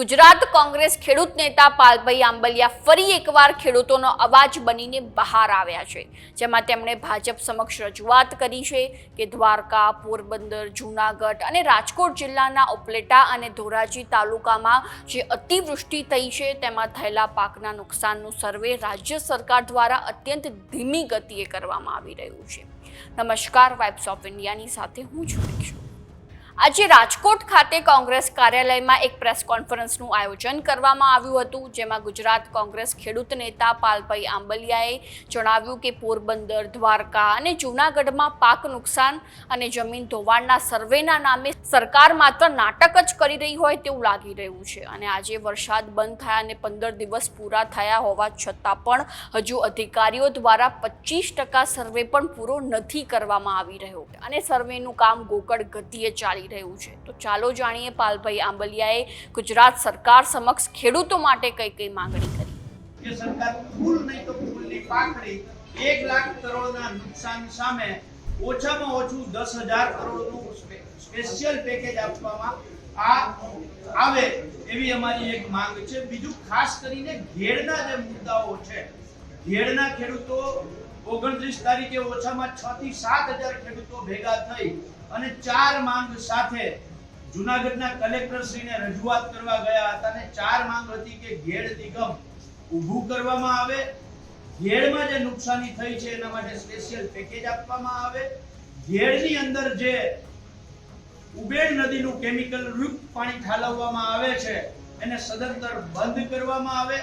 ગુજરાત કોંગ્રેસ ખેડૂત નેતા પાલભાઈ આંબલિયા ફરી એકવાર ખેડૂતોનો અવાજ બનીને બહાર આવ્યા છે, જેમાં તેમણે ભાજપ સમક્ષ રજૂઆત કરી છે કે દ્વારકા, પોરબંદર, જૂનાગઢ અને રાજકોટ જિલ્લાના ઉપલેટા અને ધોરાજી તાલુકામાં જે અતિવૃષ્ટિ થઈ છે, તેમાં થયેલા પાકના નુકસાનનું સર્વે રાજ્ય સરકાર દ્વારા અત્યંત ધીમી ગતિએ કરવામાં આવી રહ્યું છે. નમસ્કાર વાઇબ્સ ઓફ ઇન્ડિયાની સાથે હું છું આજે રાજકોટ ખાતે કોંગ્રેસ કાર્યાલયમાં એક પ્રેસ કોન્ફરન્સનું આયોજન કરવામાં આવ્યું હતું, જેમાં ગુજરાત કોંગ્રેસ ખેડૂત નેતા પાલભાઈ આંબલિયાએ જણાવ્યું કે પોરબંદર, દ્વારકા અને જૂનાગઢમાં પાક નુકસાન અને જમીન ધોવાણના સર્વેના નામે સરકાર માત્ર નાટક જ કરી રહી હોય તેવું લાગી રહ્યું છે. અને આજે વરસાદ બંધ થયા અને પંદર દિવસ પૂરા થયા હોવા છતાં પણ હજુ અધિકારીઓ દ્વારા પચીસ ટકા સર્વે પણ પૂરો નથી કરવામાં આવી રહ્યો. અને સર્વેનું કામ ગોકળ ગતિએ ચાલી રહ્યું છે. તો ચાલો જાણીએ પાલભાઈ આંબલિયાએ ગુજરાત સરકાર સમક્ષ ખેડૂતો માટે કઈ કઈ માંગણી કરી. સરકાર ફૂલ નહીં તો ફૂલની પાકડી એક લાખ કરોડના નુકસાન સામે ઓછામાં ઓછું દસ હજાર કરોડનું સ્પેશિયલ પેકેજ આપવામાં આ આવે એવી અમારી એક માંગ છે. બીજું ખાસ કરીને ઘેડના જે મુદ્દાઓ છે, ઘેડના ખેડૂતો ઓગણત્રીસ તારીખે ઓછામાં છ થી સાત હજાર ખેડૂતો ભેગા થઈ અને ચાર માંગ સાથે જુનાગઢના કલેક્ટર શ્રીને રજૂઆત કરવા ગયા હતા અને ચાર માંગ હતી કે ઘેડ નિગમ ઊભું કરવામાં આવે. ઘેડમાં જે નુકસાની થઈ છે એના માટે સ્પેશિયલ પેકેજ આપવામાં આવે. ઘેડની અંદર જે ઉબેડ નદીનું કેમિકલ યુક્ત પાણી ઠાલવવામાં આવે છે, એને સદંતર બંધ કરવામાં આવે.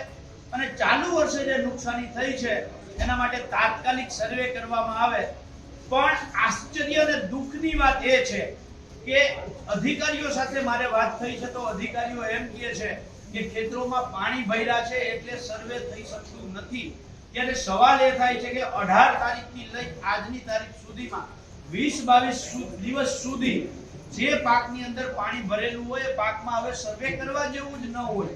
અને ચાલુ વર્ષે જે નુકસાની થઈ છે એના માટે તાત્કાલિક સર્વે કરવામાં આવે. પણ આશ્ચર્ય અને દુઃખની વાત એ છે કે અધિકારીઓ સાથે મારે વાત થઈ છે તો અધિકારીઓ એમ કહે છે કે ખેતરોમાં પાણી ભર્યા છે એટલે સર્વે થઈ શકતું નથી. ત્યારે સવાલ એ થાય છે કે અઢાર તારીખથી લઈ આજની તારીખ સુધીમાં વીસ બાવીસ દિવસ સુધી જે પાકની અંદર પાણી ભરેલું હોય એ પાકમાં હવે સર્વે કરવા જેવું જ ન હોય.